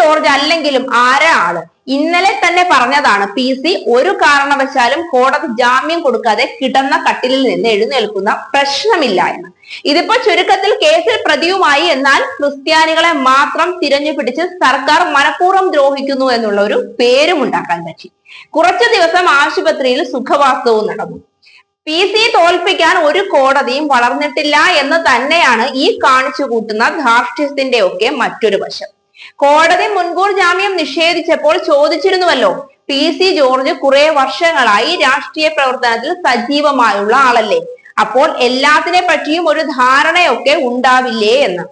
George അല്ലെങ്കിലും ആരാ ആൾ? ഇന്നലെ തന്നെ പറഞ്ഞതാണ് പി സി ഒരു കാരണവശാലും കോടതി ജാമ്യം കൊടുക്കാതെ കിടന്ന കട്ടിലിൽ നിന്ന് എഴുന്നേൽക്കുന്ന പ്രശ്നമില്ല എന്ന്. ഇതിപ്പോ ചുരുക്കത്തിൽ കേസിൽ പ്രതിയുമായി എന്നാൽ ക്രിസ്ത്യാനികളെ മാത്രം തിരഞ്ഞു പിടിച്ച് സർക്കാർ മനഃപൂർവം ദ്രോഹിക്കുന്നു എന്നുള്ള ഒരു പേരും ഉണ്ടാക്കാൻ പറ്റി. കുറച്ചു ദിവസം ആശുപത്രിയിൽ സുഖവാസവും നടന്നു. പി സി തോൽപ്പിക്കാൻ ഒരു കോടതിയും വളർന്നിട്ടില്ല എന്ന് തന്നെയാണ് ഈ കാണിച്ചു കൂട്ടുന്ന ധാർഷ്ട്യത്തിന്റെ ഒക്കെ മറ്റൊരു വശം. കോടതി മുൻകൂർ ജാമ്യം നിഷേധിച്ചപ്പോൾ ചോദിച്ചിരുന്നുവല്ലോ പി. സി. ജോർജ് കുറെ വർഷങ്ങളായി രാഷ്ട്രീയ പ്രവർത്തനത്തിൽ സജീവമായുള്ള ആളല്ലേ? അപ്പോൾ എല്ലാത്തിനെ പറ്റിയും ഒരു ധാരണയൊക്കെ ഉണ്ടാവില്ലേ എന്ന്.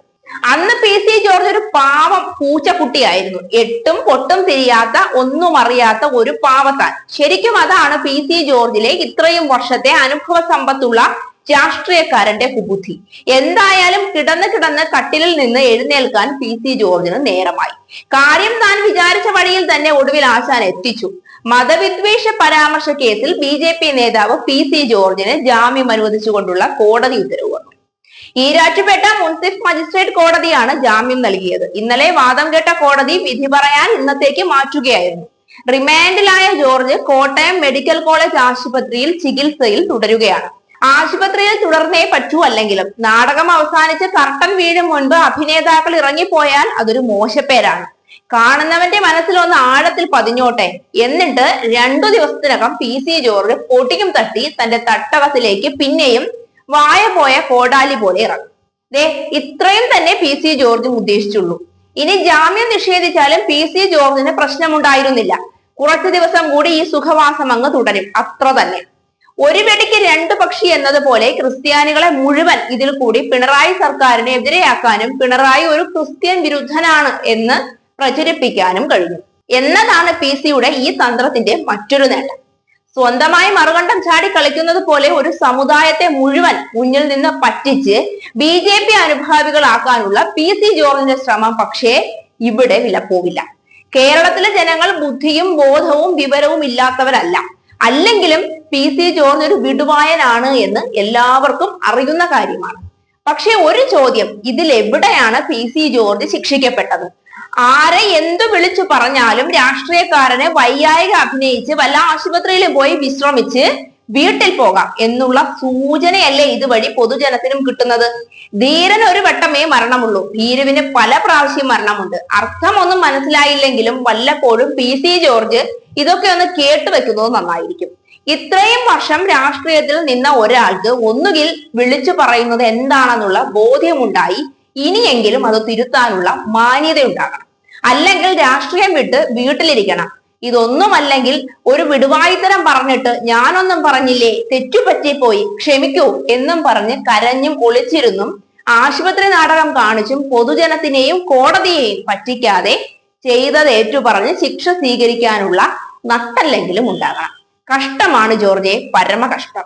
അന്ന് പി. സി. ജോർജ് ഒരു പാവം പൂച്ചക്കുട്ടിയായിരുന്നു. എട്ടും പൊട്ടും തിരിയാത്ത ഒന്നും അറിയാത്ത ഒരു പാവത്താൻ. ശരിക്കും അതാണ് പി. സി. ജോർജിലെ ഇത്രയും വർഷത്തെ അനുഭവ സമ്പത്തുള്ള രാഷ്ട്രീയക്കാരന്റെ കുബുദ്ധി. എന്തായാലും കിടന്ന് കിടന്ന് കട്ടിലിൽ നിന്ന് എഴുന്നേൽക്കാൻ പി സി ജോർജിന് നേരമായി. കാര്യം താൻ വിചാരിച്ച വഴിയിൽ തന്നെ ഒടുവിൽ ആശാൻ എത്തിച്ചു. മതവിദ്വേഷ പരാമർശ കേസിൽ ബി ജെ പി നേതാവ് പി സി ജോർജിന് ജാമ്യം അനുവദിച്ചുകൊണ്ടുള്ള കോടതി ഉത്തരവ് വന്നു. ഈരാറ്റുപേട്ട മുൻസിഫ് മജിസ്ട്രേറ്റ് കോടതിയാണ് ജാമ്യം നൽകിയത്. ഇന്നലെ വാദം കേട്ട കോടതി വിധി പറയാൻ ഇന്നത്തേക്ക് മാറ്റുകയായിരുന്നു. റിമാൻഡിലായ ജോർജ് കോട്ടയം മെഡിക്കൽ കോളേജ് ആശുപത്രിയിൽ ചികിത്സയിൽ തുടരുകയാണ്. ആശുപത്രിയിൽ തുടർന്നേ പറ്റൂ അല്ലെങ്കിലും. നാടകം അവസാനിച്ച് കർട്ടൻ വീഴും മുൻപ് അഭിനേതാക്കൾ ഇറങ്ങിപ്പോയാൽ അതൊരു മോശപ്പേരാണ്. കാണുന്നവന്റെ മനസ്സിൽ ഒന്ന് ആഴത്തിൽ പതിഞ്ഞോട്ടെ. എന്നിട്ട് രണ്ടു ദിവസത്തിനകം പി സി ജോർജ് പൊട്ടിക്കും തട്ടി തന്റെ തട്ടകത്തിലേക്ക് പിന്നെയും വായ പോയ കോടാലി പോലെ ഇറങ്ങും. ദേ ഇത്രയും തന്നെ പി സി ജോർജും ഉദ്ദേശിച്ചുള്ളൂ. ഇനി ജാമ്യം നിഷേധിച്ചാലും പി സി ജോർജിന് പ്രശ്നമുണ്ടായിരുന്നില്ല. കുറച്ചു ദിവസം കൂടി ഈ സുഖവാസം അങ്ങ് തുടരും. അത്ര തന്നെ. ഒരു വെടിക്ക് രണ്ടു പക്ഷി എന്നതുപോലെ ക്രിസ്ത്യാനികളെ മുഴുവൻ ഇതിൽ കൂടി പിണറായി സർക്കാരിനെ എതിരെയാക്കാനും പിണറായി ഒരു ക്രിസ്ത്യൻ വിരുദ്ധനാണ് എന്ന് പ്രചരിപ്പിക്കാനും കഴിഞ്ഞു. എന്നതാണ് പി സിയുടെ ഈ തന്ത്രത്തിന്റെ മറ്റൊരു നേട്ടം. സ്വന്തമായി മറുകണ്ഠം ചാടി കളിക്കുന്നത് പോലെ ഒരു സമുദായത്തെ മുഴുവൻ മുന്നിൽ നിന്ന് പറ്റിച്ച് ബി ജെ പി അനുഭാവികളാക്കാനുള്ള പി സി ജോർജിന്റെ ശ്രമം പക്ഷേ ഇവിടെ വിലപ്പോവില്ല. കേരളത്തിലെ ജനങ്ങൾ ബുദ്ധിയും ബോധവും വിവരവും ഇല്ലാത്തവരല്ല. അല്ലെങ്കിലും പി സി ജോർജ് ഒരു വിടുവായനാണ് എന്ന് എല്ലാവർക്കും അറിയുന്ന കാര്യമാണ്. പക്ഷെ ഒരു ചോദ്യം ഇതിൽ എവിടെയാണ് പി സി ജോർജ് ശിക്ഷിക്കപ്പെട്ടത്? ആരെ എന്തു വിളിച്ചു പറഞ്ഞാലും രാഷ്ട്രീയക്കാരനെ വയ്യായിക അഭിനയിച്ച് വല്ല ആശുപത്രിയിലും പോയി വിശ്രമിച്ച് വീട്ടിൽ പോകാം എന്നുള്ള സൂചനയല്ലേ ഇതുവഴി പൊതുജനത്തിനും കിട്ടുന്നത്? ധീരൻ ഒരു വട്ടമേ മരണമുള്ളൂ. ഭീരുവിന് പല പ്രാവശ്യം മരണമുണ്ട്. അർത്ഥമൊന്നും മനസ്സിലായില്ലെങ്കിലും വല്ലപ്പോഴും പി. സി. ജോർജ് ഇതൊക്കെ ഒന്ന് കേട്ടുവെക്കുന്നത് നന്നായിരിക്കും. ഇത്രയും വർഷം രാഷ്ട്രീയത്തിൽ നിന്ന ഒരാൾക്ക് ഒന്നുകിൽ വിളിച്ചു പറയുന്നത് എന്താണെന്നുള്ള ബോധ്യമുണ്ടായി. ഇനിയെങ്കിലും അത് തിരുത്താനുള്ള മാന്യതയുണ്ടാകണം. അല്ലെങ്കിൽ രാഷ്ട്രീയം വിട്ട് വീട്ടിലിരിക്കണം. ഇതൊന്നുമല്ലെങ്കിൽ ഒരു വിടുവായിത്തരം പറഞ്ഞിട്ട് ഞാനൊന്നും പറഞ്ഞില്ലേ? തെറ്റുപറ്റിപ്പോയി ക്ഷമിക്കൂ എന്നും പറഞ്ഞ് കരഞ്ഞും ഒളിച്ചിരുന്നും ആശുപത്രി നാടകം കാണിച്ചും പൊതുജനത്തിനെയും കോടതിയെയും പറ്റിക്കാതെ ചെയ്തത് ഏറ്റുപറഞ്ഞ് ശിക്ഷ സ്വീകരിക്കാനുള്ള നട്ടല്ലെങ്കിലും ഉണ്ടാകണം. കഷ്ടമാണ് ജോർജെ പരമ കഷ്ടം